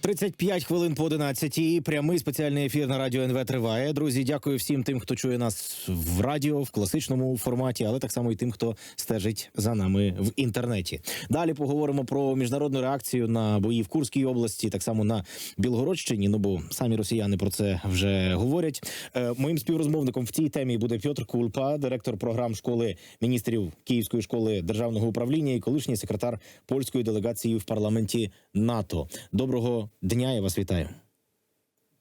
35 хвилин по 11-й. Прямий спеціальний ефір на радіо НВ триває. Друзі, дякую всім тим, хто чує нас в радіо в класичному форматі, але так само і тим, хто стежить за нами в інтернеті. Далі поговоримо про міжнародну реакцію на бої в Курській області, так само на Білгородщині. Ну бо самі росіяни про це вже говорять. Е, моїм співрозмовником в цій темі буде Пьотр Кульпа, директор програм школи міністрів Київської школи державного управління і колишній секретар польської делегації в парламенті НАТО. Доброго дня. Я вас вітаю.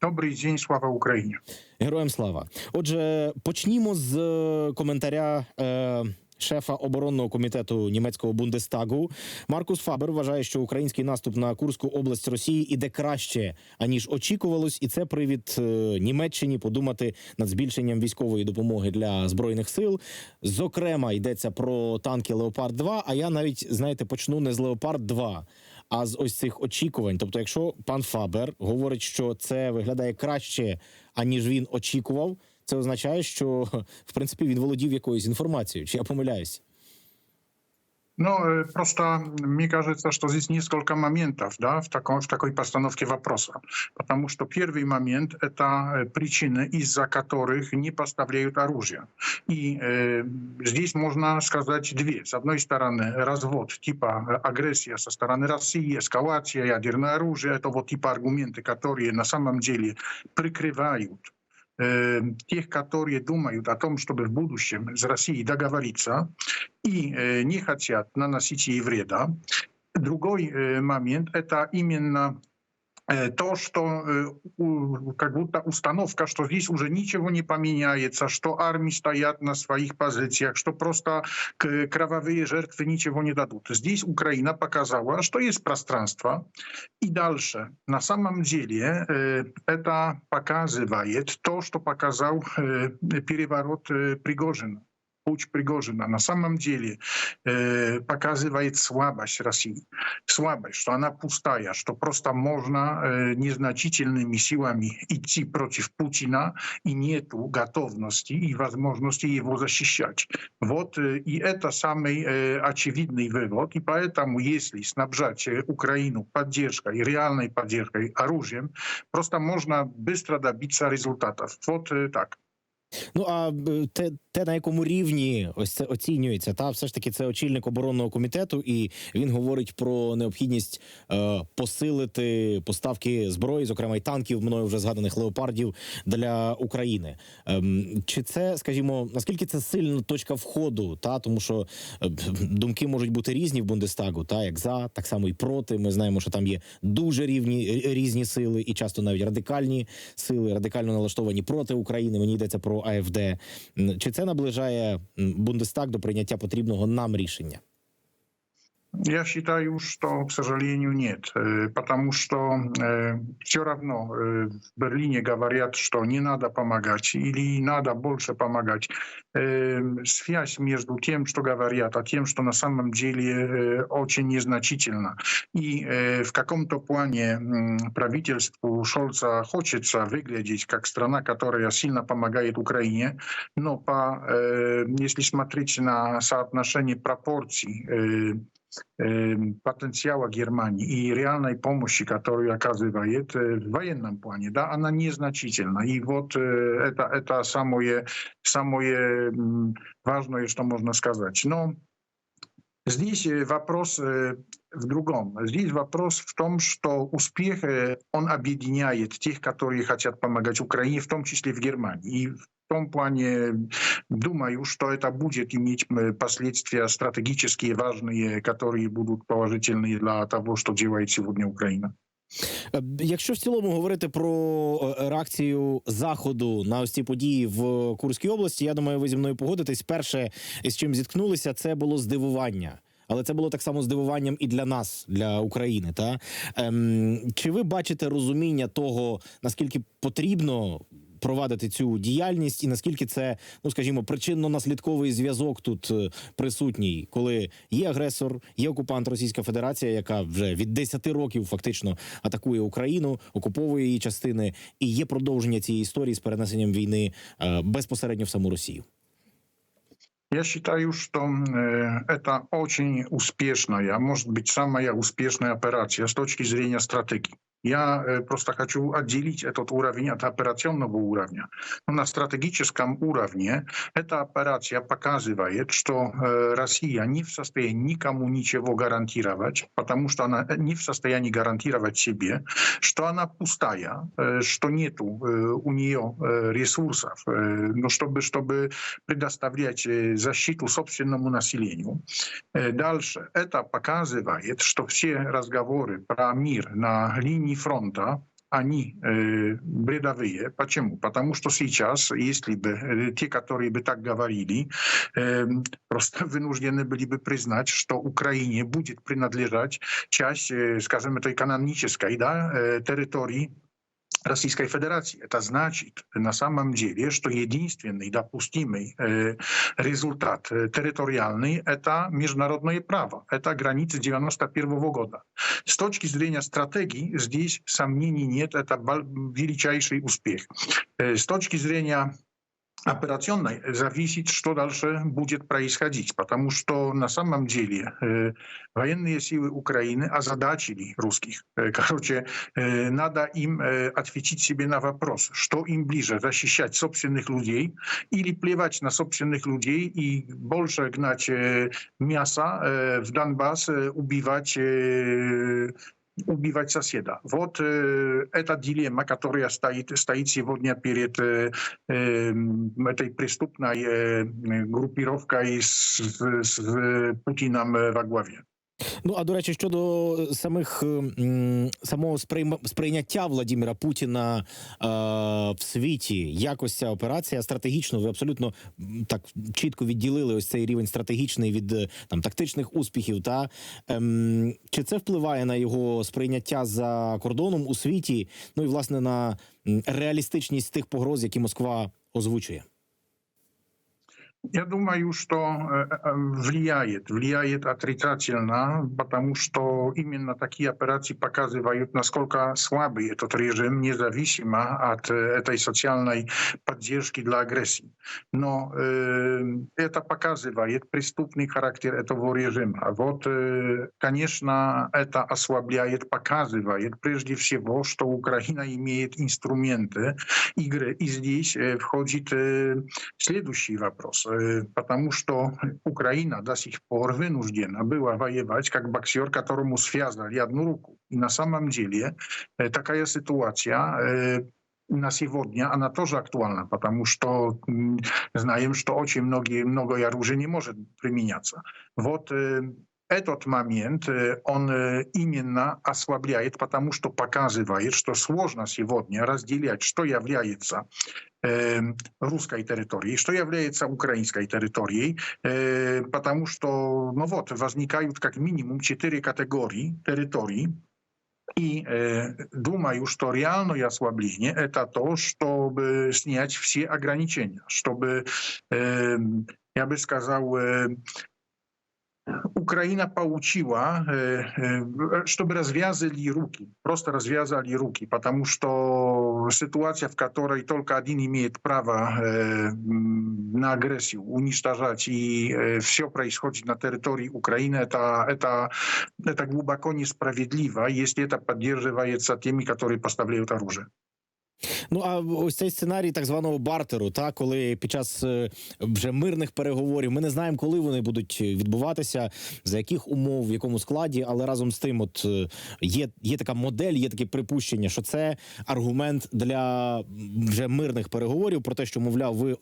Добрий день, слава Україні, героям слава. Отже, почнімо з е, коментаря. Е... Шефа оборонного комітету німецького бундестагу Маркус Фабер вважає, що український наступ на Курську область Росії іде краще аніж очікувалось, і це привід е, Німеччині подумати над збільшенням військової допомоги для збройних сил. Зокрема, йдеться про танки Леопард 2 А я навіть знаєте почну не з Леопард 2 а з ось цих очікувань. Тобто, якщо пан Фабер говорить, що це виглядає краще, аніж він очікував, це означає, що в принципі він володів якоюсь інформацією. Чи я помиляюсь? No, prosta, мне кажется, что здесь несколько моментов да, в, таком, в такой постановке вопроса. Потому что первый момент – это причины, из-за которых не поставляют оружие. И э, здесь можно сказать две. С одной стороны, развод типа агрессия со стороны России, эскалация, ядерное оружие – это вот типа аргументы, которые на самом деле прикрывают тех, которые думают о том, чтобы в будущем с Россией договориться и не хотят наносить ей вреда. Другой момент – это именно то, что как будто установка, что здесь уже ничего не поменяется, что армии стоят на своих позициях, что просто кровавые жертвы ничего не дадут. Здесь Украина показала, что есть пространство. И дальше, на самом деле, это показывает то, что показал переворот Пригожина путь Пригожина на самом деле э, показывает слабость России. Слабость, что она пустая, что просто можно э, незначительными силами идти против Путина и нету готовности и возможности его защищать. Вот э, и это самый э, очевидный вывод. И поэтому, если снабжать Украину поддержкой, реальной поддержкой, оружием, просто можно быстро добиться результатов. Вот э, так. Ну а те, те на якому рівні ось це оцінюється, та все ж таки це очільник оборонного комітету, і він говорить про необхідність е, посилити поставки зброї, зокрема й танків, мною вже згаданих леопардів для України. Е, чи це, скажімо, наскільки це сильна точка входу? Та тому що е, думки можуть бути різні в Бундестагу, та як за, так само і проти. Ми знаємо, що там є дуже рівні різні сили, і часто навіть радикальні сили, радикально налаштовані проти України. Мені йдеться про. АФД, чи це наближає Бундестаг до прийняття потрібного нам рішення? Я считаю, что, к сожалению, нет, потому что все равно в Берлине говорят, что не надо помогать или надо больше помогать. Связь между тем, что говорят, а тем, что на самом деле очень незначительна. И в каком-то плане правительству Шольца хочется выглядеть как страна, которая сильно помогает Украине, но по, если смотреть на соотношение пропорций potencjała Germanii i realnej pomocy, którą okazywa jest w wojennym planie, da ona nieznaczna. I вот это, это самое, самое ważne, jeszcze można сказать. Здесь вопрос в другом. Здесь вопрос в том, что успех, он объединяет тех, которые хотят помогать Украине, в том числе в Германии. И в том плане думаю, что это будет иметь последствия стратегические важные, которые будут положительные для того, что делает сегодня Украина. Е, якщо в цілому говорити про е, реакцію заходу на ось ці події в Курській області, я думаю, ви зі мною погодитесь. Перше з чим зіткнулися, це було здивування. Але це було так само здивуванням і для нас, для України. Та ем, чи ви бачите розуміння того, наскільки потрібно провадити цю діяльність, і наскільки це, ну скажімо, причинно-наслідковий зв'язок тут е, присутній, коли є агресор, є окупант Російська Федерація, яка вже від 10 років фактично атакує Україну, окуповує її частини, і є продовження цієї історії з перенесенням війни е, безпосередньо в саму Росію. Я считаю, что э, это очень успешная, может быть, самая успешная операция с точки зрения стратегии. я просто хочу отделить этот уровень от операционного уровня. Но на стратегическом уровне эта операция показывает, что Россия не в состоянии никому ничего гарантировать, потому что она не в состоянии гарантировать себе, что она пустая, что нет у нее ресурсов, ну, чтобы, чтобы предоставлять защиту собственному населению. Дальше это показывает, что все разговоры про мир на линии линии фронта они э, бредовые. Почему? Потому что сейчас, если бы те, которые бы так говорили, э, просто вынуждены были бы признать, что Украине будет принадлежать часть, э, скажем, этой канонической да, э, территории Российской Федерации. Это значит, на самом деле, что единственный допустимый результат территориальный – это международное право, это границы 1991 года. С точки зрения стратегии здесь сомнений нет, это величайший успех. С точки зрения операционной зависеть, что дальше будет происходить, потому что на самом деле э, военные силы Украины озадачили русских. Короче, э, надо им э, ответить себе на вопрос, что им ближе, защищать собственных людей или плевать на собственных людей и больше гнать э, мяса э, в Донбасс, э, убивать э, убивать соседа. Вот э, эта дилемма, которая стоит, стоит сегодня перед э, э, этой преступной э, группировкой с, с, с Путиным во главе. Ну а до речі, щодо е, самих е, самого сприйняття Владіміра Путіна е, в світі, якось ця операція стратегічно ви абсолютно так чітко відділили ось цей рівень стратегічний від е, там тактичних успіхів. Та е, чи це впливає на його сприйняття за кордоном у світі? Ну і власне на реалістичність тих погроз, які Москва озвучує. Ja duma już to wlijajet, e, e, wlijajet atrytacjelna, bo tam już to imię na takiej operacji pokazywają, skolka słaby jest to reżim, niezawisima od e, tej socjalnej podzieżki dla agresji. No, y, to pokazywa, jest przystępny charakter tego reżimu. A wot, y, konieczna eta osłabia, jest pokazywa, jest przede wszystkim, że Ukraina ma instrumenty i gry. I zdjęć wchodzi ten следующий вопрос потому что Украина до сих пор вынуждена была воевать как боксер, которому связали одну руку. И на самом деле такая ситуация на сегодня она тоже актуальна, потому что знаем, что очень многие, много оружия не может применяться. Вот этот момент он именно ослабляет, потому что показывает, что сложно сегодня разделять, что является русской территории, что является украинской территорией, потому что, ну вот, возникают как минимум четыре категории территорий, и э, думаю, что реальное ослабление это то, чтобы снять все ограничения, чтобы, э, я бы сказал, э, Ukraina получила, чтобы развязали руки, просто развязали руки, потому что ситуация, в которой только один имеет право на агрессию, уничтожать, и все происходит на территории Украины, это, это, это глубоко несправедливо, если это поддерживается теми, которые поставляют оружие. Ну а ось цей сценарій так званого бартеру, та коли під час е, вже мирних переговорів ми не знаємо, коли вони будуть е, відбуватися, за яких умов, в якому складі, але разом з тим, от е, є є така модель, є таке припущення, що це аргумент для вже мирних переговорів про те, що мовляв, ви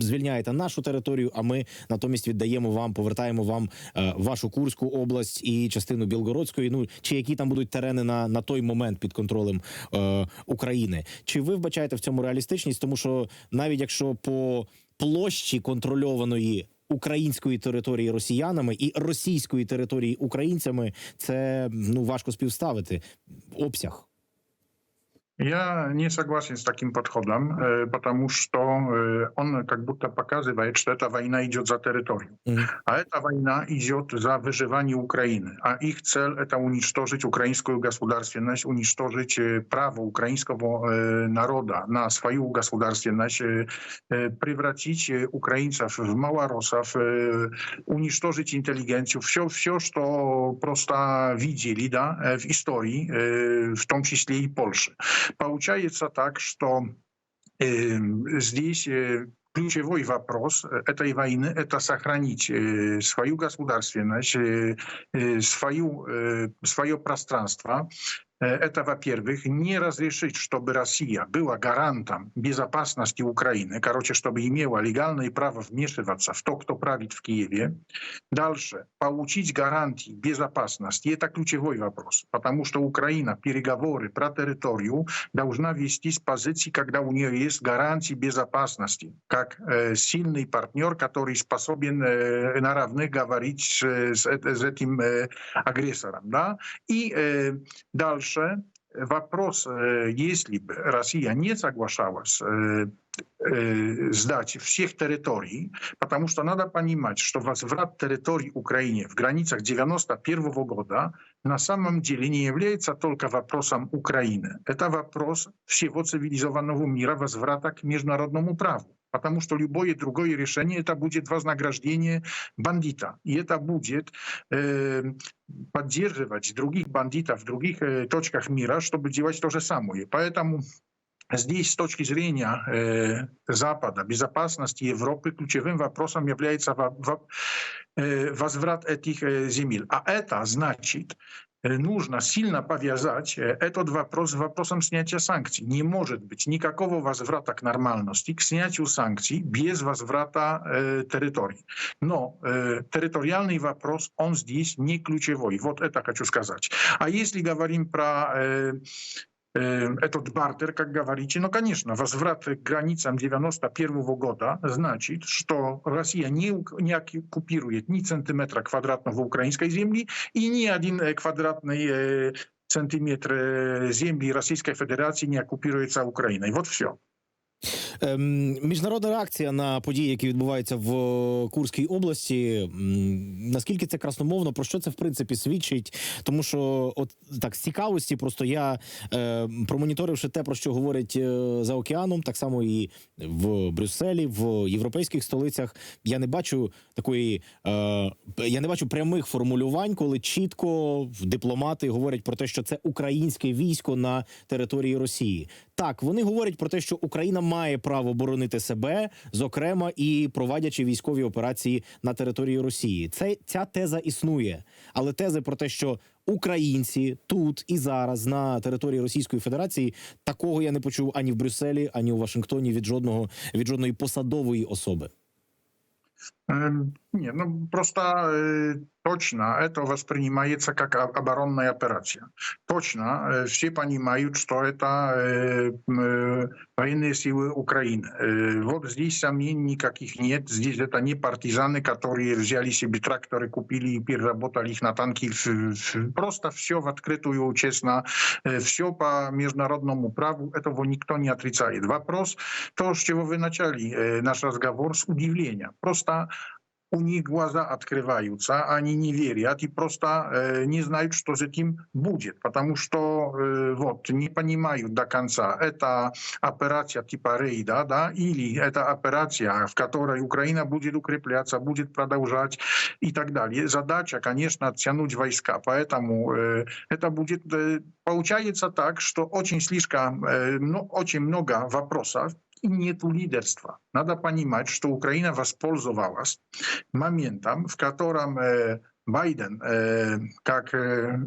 звільняєте нашу територію, а ми натомість віддаємо вам, повертаємо вам вашу Курську область і частину Білгородської. Ну чи які там будуть терени на на той момент під контролем е, України. Чи ви вбачаєте в цьому реалістичність? Тому що навіть якщо по площі контрольованої української території росіянами і російської території українцями, це ну важко співставити обсяг. Ja nie согласен z takim podchodem, bo e, tam już to e, on jak butta pokazuje, że ta wojna idzie od za terytorium. Mm. A ta wojna idzie od za wyżywanie Ukrainy. A ich cel e, to uniszczyć ukraińską gospodarstwienność, uniszczyć prawo ukraińskiego narodu na swoją gospodarstwienność, przywrócić Ukraińców w Mała Małorosa, uniszczyć inteligencję, wciąż to prosta widzi da, w historii, w tą числе i Polsce. Получается так, что э, здесь э, ключевой вопрос этой войны – это сохранить свою государственность, свою, свое пространство, этого, во-первых, не разрешить, чтобы Россия была гарантом безопасности Украины, короче, чтобы имела легальное право вмешиваться в то, кто правит в Киеве. Дальше, получить гарантии безопасности, это ключевой вопрос, потому что Украина переговоры про территорию должна вести с позиции, когда у нее есть гарантии безопасности, как э, сильный партнер, который способен э, на равных говорить с, с, с этим э, агрессором. Да? И э, дальше дальше вопрос, если бы Россия не соглашалась сдать всех территорий, потому что надо понимать, что возврат территорий Украине в границах 91 года на самом деле не является только вопросом Украины. Это вопрос всего цивилизованного мира возврата к международному праву потому что любое другое решение это будет вознаграждение бандита. И это будет э, поддерживать других бандитов в других э, точках мира, чтобы делать то же самое. Поэтому Здесь с точки зрения э, Запада, безопасности Европы ключевым вопросом является во, во, э, возврат этих э, земель. А это значит нужно сильно повязать этот вопрос с вопросом снятия санкций. Не может быть никакого возврата к нормальности, к снятию санкций без возврата э, территорий. Но э, территориальный вопрос, он здесь не ключевой. Вот это хочу сказать. А если говорим про э, этот бартер, как говорите, но, конечно, возврат к границам 91 -го года значит, что Россия не, не оккупирует ни сантиметра квадратного украинской земли и ни один квадратный сантиметр земли Российской Федерации не оккупируется Украиной. Вот все. Ем, Міжнародна реакція на події, які відбуваються в е, Курській області. Наскільки це красномовно, про що це в принципі свідчить? Тому що, от так з цікавості, просто я е, промоніторивши те, про що говорять е, за океаном, так само і в Брюсселі, в європейських столицях, я не бачу такої, е, я не бачу прямих формулювань, коли чітко дипломати говорять про те, що це українське військо на території Росії. Так вони говорять про те, що Україна має право боронити себе, зокрема і проводячи військові операції на території Росії. Це ця теза існує, але тези про те, що українці тут і зараз на території Російської Федерації такого я не почув ані в Брюсселі, ані у Вашингтоні від жодного від жодної посадової особи. Ем, Nie, no prosta y, toćna. E y, to was prenimajeca y, jak abaronna operacja. toćna. wszyscy e, pani mają, że to jest wojenne siły Ukrainy. Wod e, zdjęć sam nie, nikakich nie, zdjęć którzy wzięli sobie traktory, kupili i pierработali ich na tanki. prosta wsiowa, w odkrytu i uciesna, e, wsio po międzynarodnemu prawu, etowo nikto nie atrycaje. Dwa pros, to, że wy naciali e, nasz rozgawor z udziwienia. Prosta Они глаза открываются, они не верят и просто э, не знают, что с этим будет, потому что э, вот не понимают до конца, это операция типа рейда, да, или это операция, в которой Украина будет укрепляться, будет продолжать и так далее. Задача, конечно, тянуть войска, поэтому э, это будет, э, получается так, что очень слишком, э, ну, очень много вопросов, i nie tu liderstwa. Nada pani mać, że Ukraina was polzowała. Pamiętam, w katoram Biden, e, jak e, e,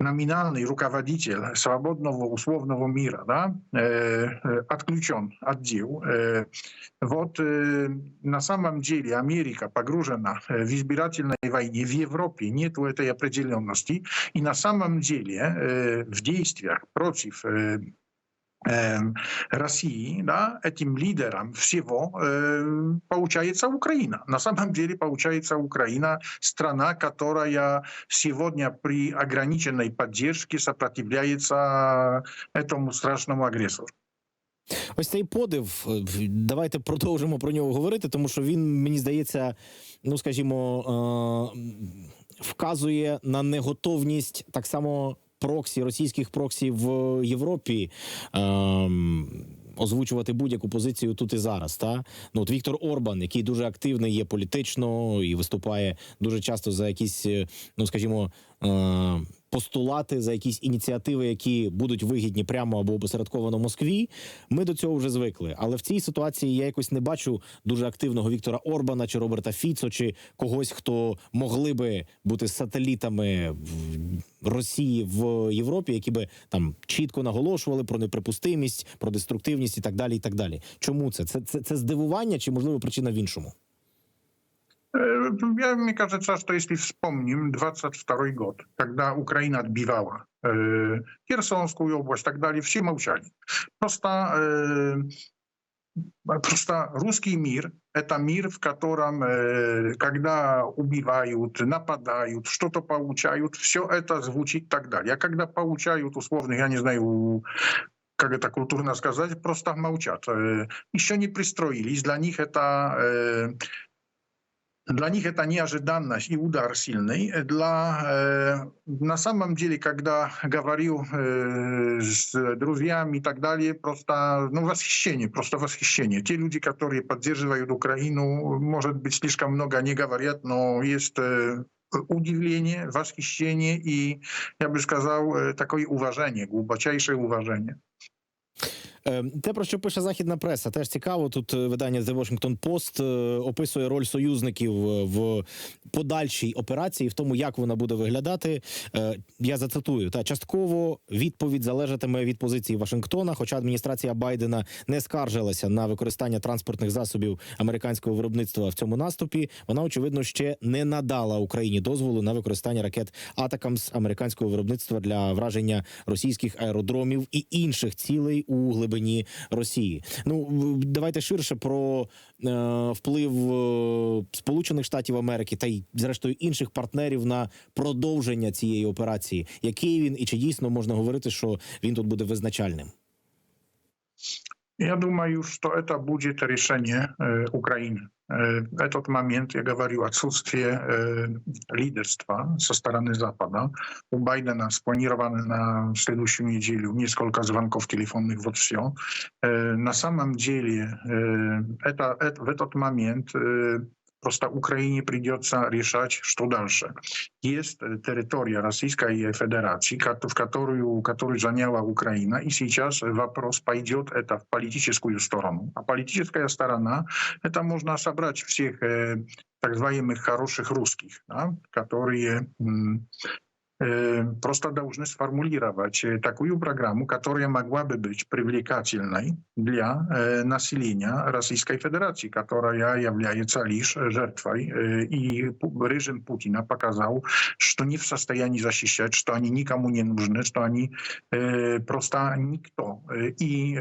nominalny rukawadziciel, swobodnowo, usłownowo mira, da, e, e odkluczon, oddzieł, e, e, na samym dziele Ameryka pogrożona w izbirательной wojnie w Europie, nie tu tej определенности, i na samym dziele w działaniach przeciw Ем, России, да, этим лидером всего э, получается Украина. На самом деле получается Украина страна, которая сегодня при ограниченной поддержке сопротивляется этому страшному агрессору. Ось цей подив. Е, давайте продовжимо про нього говорити, тому що він мені здається, ну скажімо, е вказує на неготовність так само проксі російських проксі в Європі. Ем... Озвучувати будь-яку позицію тут і зараз. Та ну от Віктор Орбан, який дуже активний є політично і виступає дуже часто за якісь, е, ну скажімо. Е постулати за якісь ініціативи, які будуть вигідні прямо або опосередковано Москві. Ми до цього вже звикли. Але в цій ситуації я якось не бачу дуже активного Віктора Орбана чи Роберта Фіцо, чи когось, хто могли би бути сателітами Росії в Європі, які би там чітко наголошували про неприпустимість, про деструктивність і так далі. І так далі. Чому це? Це це, це здивування, чи можливо причина в іншому? E, ja mi każdy czas to, jeśli wspomnim, 24 god, kiedy Ukraina odbiwała e, Kiersonską obłość, tak dalej, wsi mausiali. Prosta, e, prosta ruski mir, eta mir, w którym, kiedy ubiwają, napadają, co to pałuciają, wsio eta zwróci, tak dalej. A kiedy pałuciają, to słownych, ja nie znaję, jak to kulturna skazać, prosta mausiat. I się nie przystroili, dla nich eta... Dla nich to nieaże danność i udar silny. Dla, e, na samym dziele, kiedy gawarił e, z drużynami itd. tak dalej, prosta, no, waschisienie, prosto waschisienie. Ci ludzie, którzy podzierzywają Ukrainę, może być слишком mnoga, nie gawariat, no, jest e, wasz waschisienie i, ja bym powiedział, e, takie uważenie, głębocie uważenie. Ем, те, про що пише західна преса, теж цікаво. Тут е, видання The Washington Post е, описує роль союзників е, в подальшій операції, в тому, як вона буде виглядати. Я зацитую та частково відповідь залежатиме від позиції Вашингтона. Хоча адміністрація Байдена не скаржилася на використання транспортних засобів американського виробництва в цьому наступі, вона очевидно ще не надала Україні дозволу на використання ракет атакам з американського виробництва для враження російських аеродромів і інших цілей у глибині глибині Росії. Ну давайте ширше про е, вплив е, Сполучених Штатів Америки та й зрештою інших партнерів на продовження цієї операції. Який він і чи дійсно можна говорити, що він тут буде визначальним? Я думаю, що це буде рішення е, України. Этот момент, я говорю, отсутствие лидерства со стороны Запада. У Байдена спланированы на следующую неделю несколько звонков телефонных, вот все. На самом деле, это, это, в этот момент просто Украине придется решать, что дальше. Есть территория Российской Федерации, в которую, которую заняла Украина, и сейчас вопрос пойдет это в политическую сторону. А политическая сторона, это можно собрать всех э, так называемых хороших русских, да, которые просто должны сформулировать такую программу, которая могла бы быть привлекательной для населения Российской Федерации, которая является лишь жертвой. И режим Путина показал, что не в состоянии защищать, что они никому не нужны, что они просто никто. И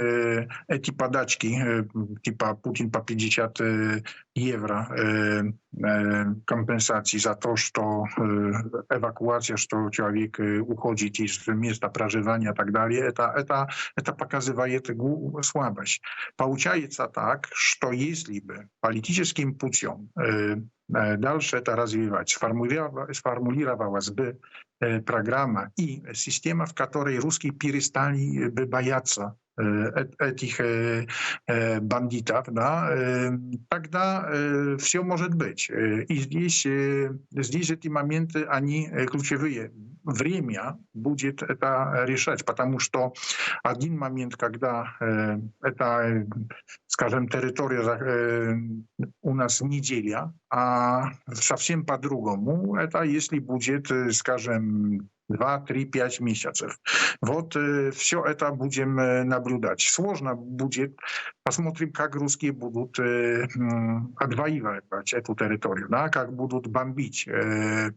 эти подачки, типа Путин по 50 евро компенсации за то, что эвакуация, что человек уходит из места проживания и так далее, это, это, это показывает слабость. Получается так, что если бы политическим путем дальше это развивать, сформулировала, сформулировалась бы программа и система, в которой русские перестали бы бояться etych e, e, e, bandytów, no, tak da, wszystko może być. I zdjęć, że te momenty, ani kluczowe, время będzie to ryszać, ponieważ to a jeden moment, kiedy to, skażem, terytoria u nas niedziela, a zawsze po drugomu, to jeśli budżet, skażem, 2-3-5 месяцев. Вот э, все это будем э, наблюдать. Сложно будет. Посмотрим, как русские будут э, отвоевывать эту территорию, да, как будут бомбить э,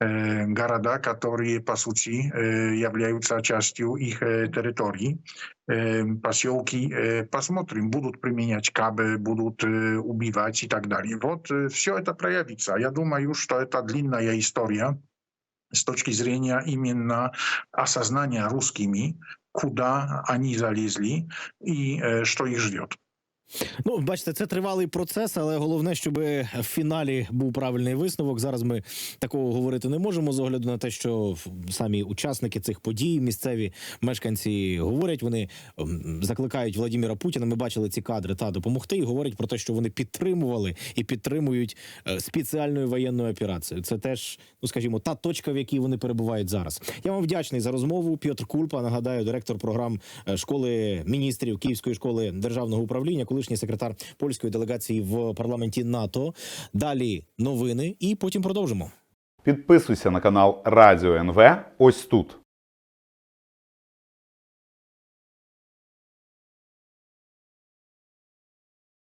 э, города, которые, по сути, э, являются частью их э, территории, э, поселки. Э, посмотрим, будут применять кабы, будут э, убивать и так далее. Вот э, все это проявится. Я думаю, что это длинная история z точки зрения именно осознания русскими, куда они залезли и что их ждет. Ну, бачите, це тривалий процес, але головне, щоб в фіналі був правильний висновок. Зараз ми такого говорити не можемо з огляду на те, що самі учасники цих подій, місцеві мешканці говорять, вони закликають Владіміра Путіна. Ми бачили ці кадри та допомогти, і говорять про те, що вони підтримували і підтримують е, спеціальною воєнною операцією. Це теж, ну скажімо, та точка, в якій вони перебувають зараз. Я вам вдячний за розмову. Пьотр Кульпа нагадаю, директор програм е, школи міністрів Київської школи державного управління. Коли колишній секретар польської делегації в парламенті НАТО. Далі новини, і потім продовжимо. Підписуйся на канал Радіо НВ. Ось тут.